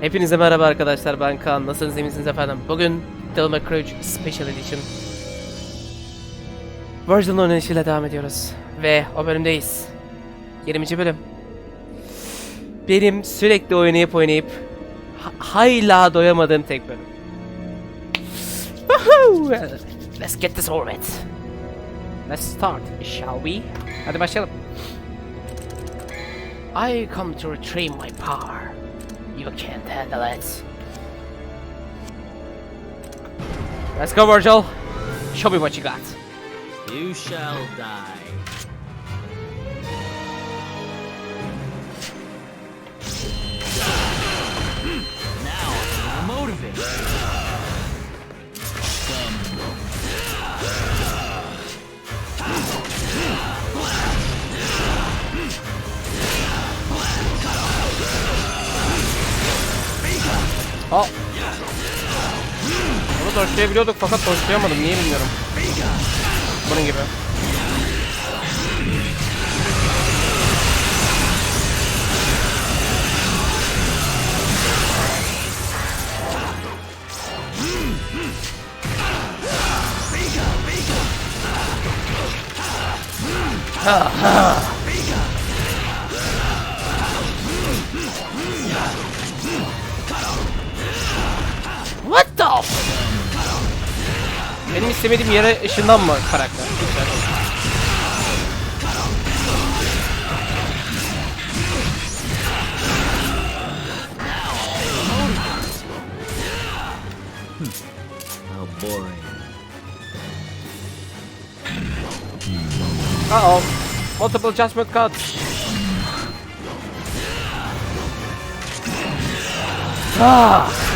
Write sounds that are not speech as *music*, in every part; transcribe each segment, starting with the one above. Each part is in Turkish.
Hepinize merhaba arkadaşlar ben Kaan. Nasılsınız iyi misiniz efendim? Bugün Devil May Cry 3 Special Edition Virgil'ın oynanışıyla devam ediyoruz. Ve o bölümdeyiz. 20. bölüm. Benim sürekli oynayıp oynayıp ha- hala doyamadığım tek bölüm. Let's get this over with. Let's start, shall we? Hadi başlayalım. I come to retrieve my power. You can't handle it. Let's go, Virgil. Show me what you got. You shall die. Aa. Onu torçlayabiliyorduk fakat torçlayamadım. Niye bilmiyorum. Bunun gibi. What the Benim istemediğim yere ışınlanma karakter. How boring. Uh-oh. Multiple adjustment cuts. Ah!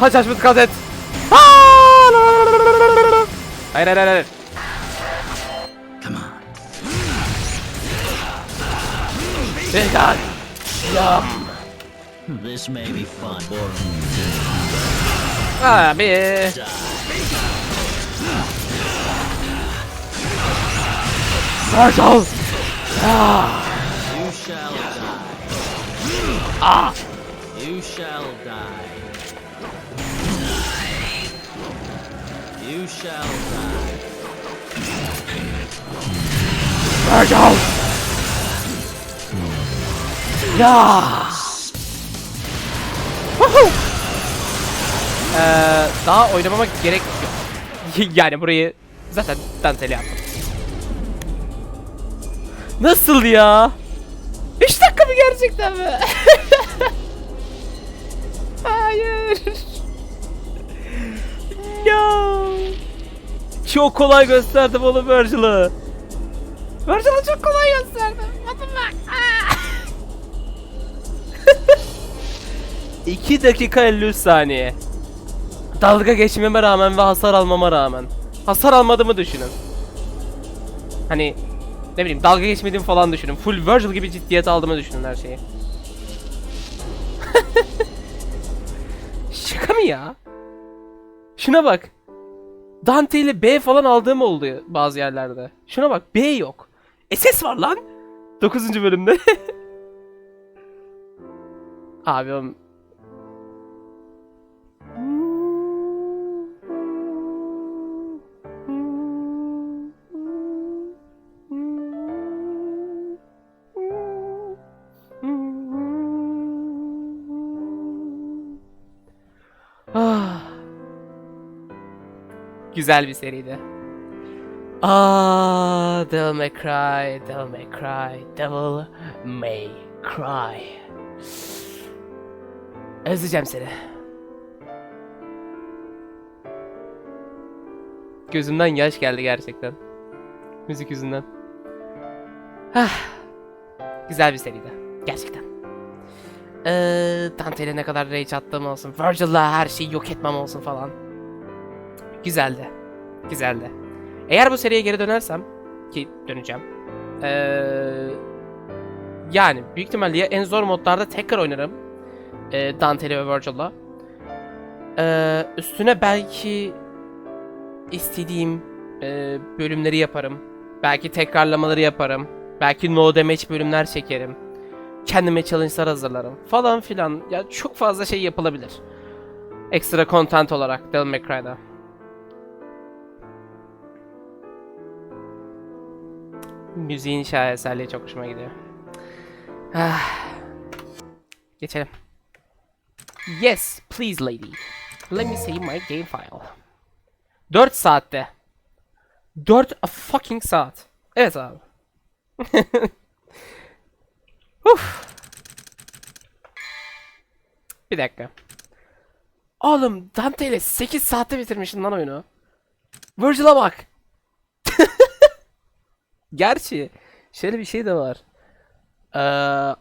motivated. Aha Judgment cut et. Ah! Hayır hayır hayır, hayır. Come on. Big God. Yum. This may be fun. Boring. Abi. Die. Virgil. You shall die. Ah. You shall die. Shall die. Virgil. Ya. Woohoo. Ee, daha oynamama gerek yok. *laughs* yani burayı zaten Dante'yle yaptım. Nasıl ya? 3 dakika mı gerçekten mi? *laughs* Hayır. Çok kolay gösterdim oğlum Virgil'ı. Virgil'ı çok kolay gösterdim. Fuck? Ah! 2 dakika 53 saniye. Dalga geçmeme rağmen ve hasar almama rağmen. Hasar almadığımı düşünün. Hani ne bileyim dalga geçmediğimi falan düşünün. Full Virgil gibi ciddiyet aldığımı düşünün her şeyi. *laughs* Şaka mı ya? Şuna bak. Dante ile B falan aldığım oldu bazı yerlerde. Şuna bak B yok. SS var lan. 9. bölümde. *laughs* Abi oğlum. Güzel bir seriydi. Ah, Devil May Cry, Devil May Cry, Devil May Cry. Özleyeceğim seni. Gözümden yaş geldi gerçekten. Müzik yüzünden. Hah. Güzel bir seriydi. Gerçekten. Ee, Dante'yle ne kadar rage attığım olsun. Virgil'la her şeyi yok etmem olsun falan. Güzeldi. Güzeldi. Eğer bu seriye geri dönersem ki döneceğim. Ee, yani büyük ihtimalle ya en zor modlarda tekrar oynarım. Ee, Dante'li ve Virgil'la. Ee, üstüne belki istediğim e, bölümleri yaparım. Belki tekrarlamaları yaparım. Belki no damage bölümler çekerim. Kendime challenge'lar hazırlarım. Falan filan. Ya çok fazla şey yapılabilir. Ekstra content olarak Devil May Cry'da. Müziğin şaheserliği çok hoşuma gidiyor. Ah. Geçelim. Yes, please lady. Let me see my game file. 4 saatte. 4 a fucking saat. Evet abi. *laughs* Uf. Bir dakika. Oğlum Dante ile 8 saatte bitirmişsin lan oyunu. Virgil'a bak. Gerçi şöyle bir şey de var. Ee,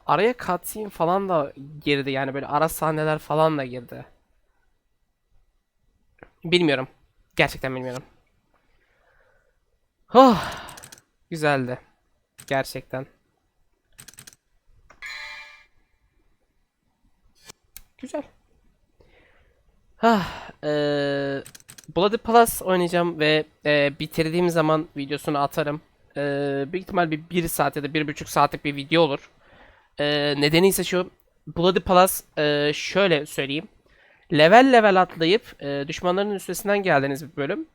araya cutscene falan da girdi yani böyle ara sahneler falan da girdi. Bilmiyorum. Gerçekten bilmiyorum. Oh, güzeldi. Gerçekten. Güzel. Ah, eee Bloody Plus oynayacağım ve eee, bitirdiğim zaman videosunu atarım. Eee büyük ihtimal bir 1 saat ya da 1,5 saatlik bir video olur. Eee nedeni ise şu. Bloody Plus eee, şöyle söyleyeyim. Level level atlayıp eee, düşmanların üstesinden geldiğiniz bir bölüm.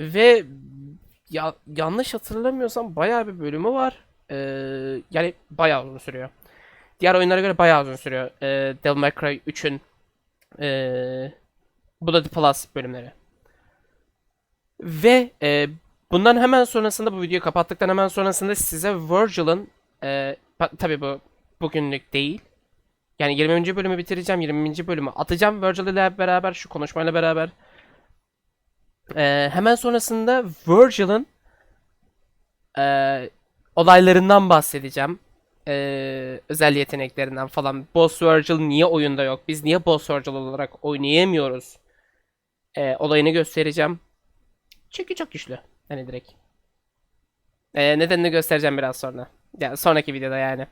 Ve ya, yanlış hatırlamıyorsam bayağı bir bölümü var. Eee, yani bayağı uzun sürüyor. Diğer oyunlara göre bayağı uzun sürüyor. Eee Devil May Cry 3'ün eee Bloody Plus bölümleri. Ve e, bundan hemen sonrasında bu videoyu kapattıktan hemen sonrasında size Virgil'ın e, tabi bu bugünlük değil. Yani 20. bölümü bitireceğim. 20. bölümü atacağım Virgil ile beraber şu konuşmayla beraber. E, hemen sonrasında Virgil'ın e, olaylarından bahsedeceğim. E, özel yeteneklerinden falan. Boss Virgil niye oyunda yok? Biz niye Boss Virgil olarak oynayamıyoruz? E, olayını göstereceğim. Çünkü çok güçlü. Hani direkt. Ee, nedenini göstereceğim biraz sonra. Ya sonraki videoda yani.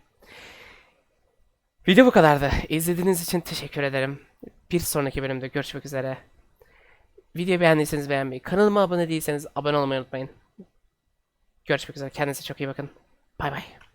Video bu kadardı. İzlediğiniz için teşekkür ederim. Bir sonraki bölümde görüşmek üzere. Videoyu beğendiyseniz beğenmeyi, kanalıma abone değilseniz abone olmayı unutmayın. Görüşmek üzere. Kendinize çok iyi bakın. Bay bay.